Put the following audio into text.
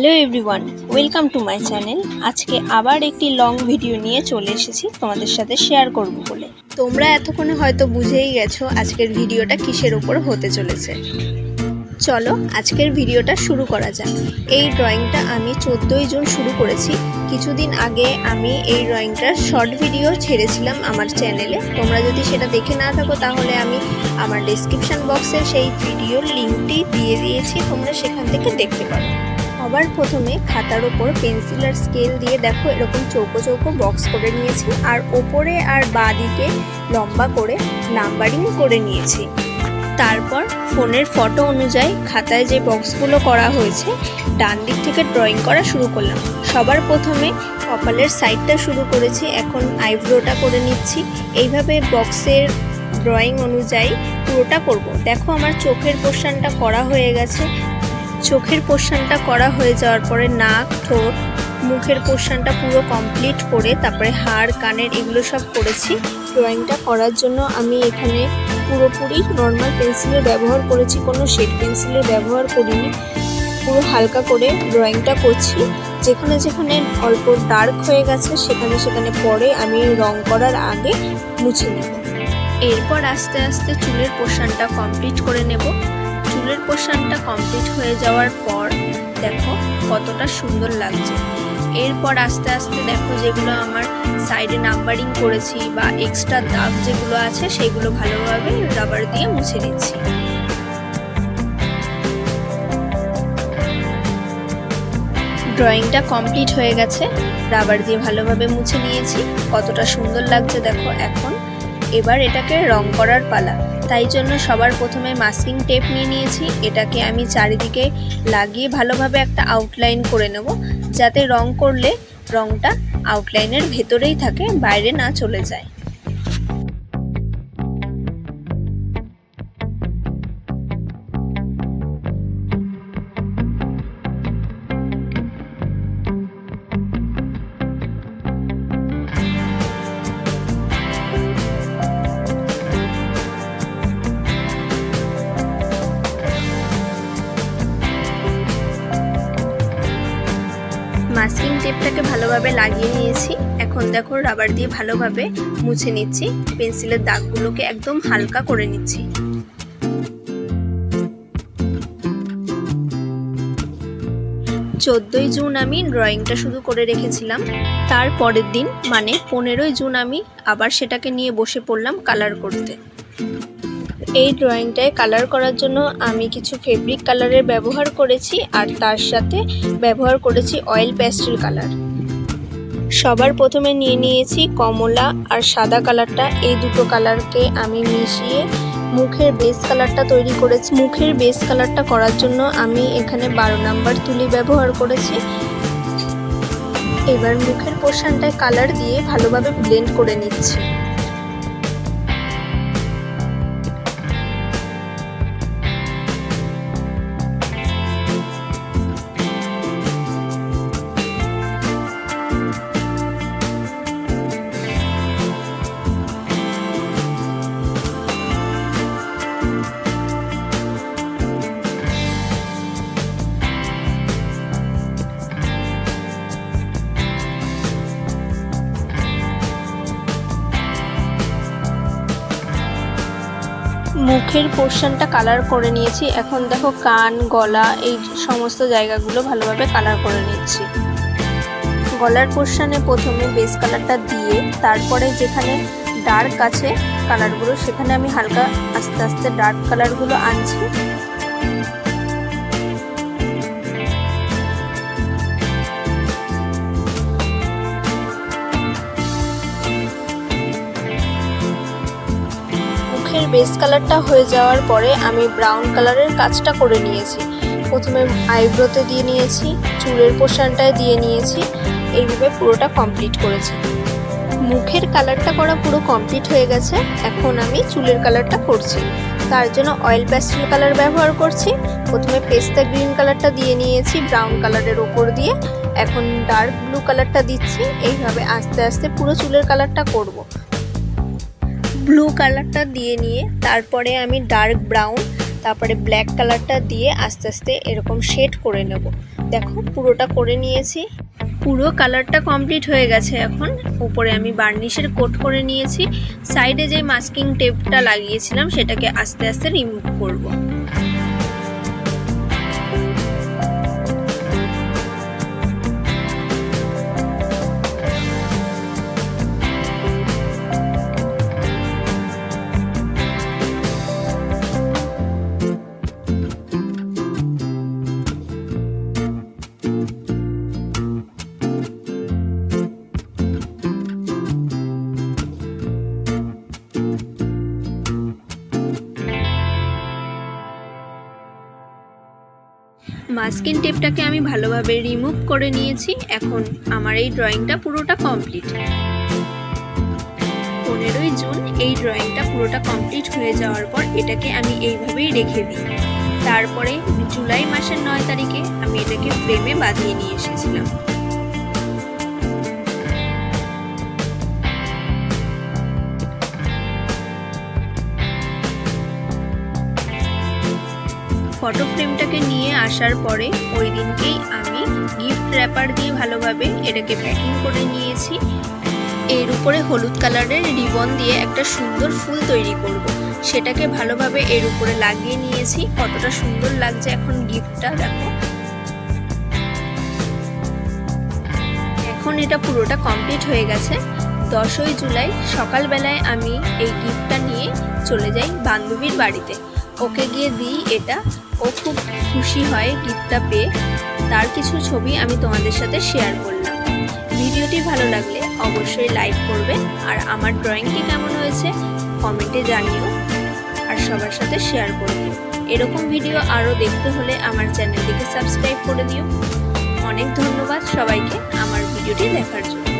Hello everyone, welcome to my channel. আজকে আবার একটি লং ভিডিও নিয়ে চলে এসেছি তোমাদের সাথে শেয়ার করব বলে। তোমরা এতক্ষণে হয়তো বুঝেই গেছো আজকের ভিডিওটা কিসের ওপর হতে চলেছে। চলো আজকের ভিডিওটা শুরু করা যাক। এই ড্রয়িংটা আমি চোদ্দোই জুন শুরু করেছি। কিছুদিন আগে আমি এই ড্রয়িংটার শর্ট ভিডিও ছেড়েছিলাম আমার চ্যানেলে। তোমরা যদি সেটা দেখে না থাকো, তাহলে আমি আমার ডিসক্রিপশান বক্সে সেই ভিডিওর লিঙ্কটি দিয়ে দিয়েছি। তোমরা সেখান থেকে দেখতে পারো। সবার প্রথমে খাতার ওপর পেন্সিল আর স্কেল দিয়ে দেখো এরকম চৌকো চৌকো বক্স করে নিয়েছি। আর ওপরে আর বাঁ দিকে লম্বা করে নাম্বারিং করে নিয়েছি। তারপর ফোনের ফটো অনুযায়ী খাতায় যে বক্সগুলো করা হয়েছে, ডান দিক থেকে ড্রয়িং করা শুরু করলাম। সবার প্রথমে কপালের সাইডটা শুরু করেছি, এখন আইব্রোটা করে নিচ্ছি। এইভাবে বক্সের ড্রয়িং অনুযায়ী পুরোটা করব। দেখো আমার চোখের পোর্শনটা করা হয়ে গেছে। চোখের পোর্শনটা করা হয়ে যাওয়ার পরে নাক, ঠোঁট, মুখের পোর্শনটা পুরো কমপ্লিট করে তারপরে হাড়, কানের এগুলো সব করেছি। ড্রয়িংটা করার জন্য আমি এখানে পুরোপুরি নর্মাল পেন্সিলের ব্যবহার করেছি, কোনো শেড পেন্সিলের ব্যবহার করিনি। পুরো হালকা করে ড্রয়িংটা করছি। যেখানে যেখানে অল্প ডার্ক হয়ে গেছে, সেখানে সেখানে পরে আমি রং করার আগে মুছে নেব। এরপর আস্তে আস্তে চুলের পোর্শনটা কমপ্লিট করে নেব। চুলের পোর্শনটা কমপ্লিট হয়ে যাওয়ার পর দেখো কতটা সুন্দর লাগছে। এরপর আস্তে আস্তে দেখো যেগুলো আমার সাইডে নাম্বারিং করেছি বা এক্সট্রা দাগ যেগুলো আছে সেগুলো ভালোভাবে রাবার দিয়ে মুছে নিচ্ছি। ড্রয়িংটা কমপ্লিট হয়ে গেছে রাবার দিয়ে ভালোভাবে মুছে নিয়েছি। কতটা সুন্দর লাগছে দেখো এখন। এবার এটাকে রং করার পালা। তাই জন্য সবার প্রথমে মাস্কিং টেপ নিয়ে নিয়েছি। এটাকে আমি চারিদিকে লাগিয়ে ভালোভাবে একটা আউটলাইন করে নেব, যাতে রং করলে রংটা আউটলাইনের ভেতরেই থাকে, বাইরে না চলে যায়। ভালোভাবে লাগিয়ে নিয়েছি। এখন দেখো রাবার দিয়ে ভালোভাবে মুছে নিচ্ছি। পেন্সিলের দাগগুলোকে একদম হালকা করে নিচ্ছি। চোদ্দোই জুন আমি ড্রয়িংটা শুধু করে রেখেছিলাম। তার পরের দিন মানে পনেরোই জুন আমি আবার সেটাকে নিয়ে বসে পড়লাম কালার করতে। এই ড্রয়িংটায় কালার করার জন্য আমি কিছু ফেব্রিক কালারের ব্যবহার করেছি আর তার সাথে ব্যবহার করেছি অয়েল প্যাস্টেল কালার সবার প্রথমে নিয়ে নিয়েছি কমলা আর সাদা কালারটা। এই দুটো কালারকে আমি মিশিয়ে মুখের বেস কালারটা তৈরি করেছি। মুখের বেস কালারটা করার জন্য আমি এখানে বারো নাম্বার তুলি ব্যবহার করেছি। এবার মুখের পোর্শনটায় কালার দিয়ে ভালোভাবে ব্লেন্ড করে নিচ্ছি। মুখের পোর্শনটা কালার করে নিয়েছি। এখন দেখো কান, গলা এই সমস্ত জায়গাগুলো ভালোভাবে কালার করে নিচ্ছি। গলার পোর্শনে প্রথমে বেস কালারটা দিয়ে তারপরে যেখানে ডার্ক আছে কালারগুলো সেখানে আমি হালকা আস্তে আস্তে ডার্ক কালারগুলো আনছি। বেস কালারটা হয়ে যাওয়ার পরে আমি ব্রাউন কালারের কাজটা করে নিয়েছি। প্রথমে আইব্রোতে দিয়ে নিয়েছি, চুলের পোর্শনটায় দিয়ে নিয়েছি, এইভাবে পুরোটা কমপ্লিট করেছি। মুখের কালারটা করা পুরো কমপ্লিট হয়ে গেছে, এখন আমি চুলের কালারটা করছি। তার জন্য অয়েল প্যাস্টেল কালার ব্যবহার করছি। প্রথমে পেস্তা গ্রিন কালারটা দিয়ে নিয়েছি, ব্রাউন কালারের ওপর দিয়ে। এখন ডার্ক ব্লু কালারটা দিচ্ছি, এইভাবে আস্তে আস্তে পুরো চুলের কালারটা করব। ব্লু কালারটা দিয়ে নিয়ে, তারপরে আমি ডার্ক ব্রাউন, তারপরে ব্ল্যাক কালারটা দিয়ে আস্তে আস্তে এরকম শেড করে নেব। দেখো, পুরোটা করে নিয়েছি। পুরো কালারটা কমপ্লিট হয়ে গেছে এখন। উপরে আমি বার্নিশের কোট করে নিয়েছি। সাইডে যে মাস্কিং টেপটা লাগিয়েছিলাম, সেটাকে আস্তে আস্তে রিমুভ করব। মাস্কিন টেপটাকে আমি ভালোভাবে রিমুভ করে নিয়েছি। এখন আমার এই ড্রয়িংটা পুরোটা কমপ্লিট পনেরোই জুন এই ড্রয়িংটা পুরোটা কমপ্লিট হয়ে যাওয়ার পর এটাকে আমি এইভাবেই রেখে দিই। তারপরে জুলাই মাসের নয় তারিখে আমি এটাকে ফ্রেমে বাঁধিয়ে নিয়ে এসেছিলাম। ফটো ফ্রেমটাকে নিয়ে আসার পরে ওই দিনকেই আমি গিফট র্যাপার দিয়ে ভালোভাবে এটাকে প্যাকিং করে নিয়েছি। এর উপরে হলুদ কালারের রিবন দিয়ে একটা সুন্দর ফুল তৈরি করব। সেটাকে ভালোভাবে এর উপরে লাগিয়ে নিয়েছি। কতটা সুন্দর লাগছে এখন গিফটটা দেখো। এখন এটা পুরোটা কমপ্লিট হয়ে গেছে। দশই জুলাই সকালবেলায় আমি এই গিফটটা নিয়ে চলে যাই বান্ধবীর বাড়িতে। ওকে গিয়ে দিই এটা। ও খুব খুশি হয় গিফটটা পেয়ে। তার কিছু ছবি আমি তোমাদের সাথে শেয়ার করলাম। ভিডিওটি ভালো লাগলে অবশ্যই লাইক করবে। আর আমার ড্রয়িংটি কেমন হয়েছে কমেন্টে জানিও। আর সবার সাথে শেয়ার করে দিও এরকম ভিডিও আরও দেখতে হলে আমার চ্যানেলটিকে সাবস্ক্রাইব করে দিও। অনেক ধন্যবাদ সবাইকে আমার ভিডিওটি দেখার জন্য।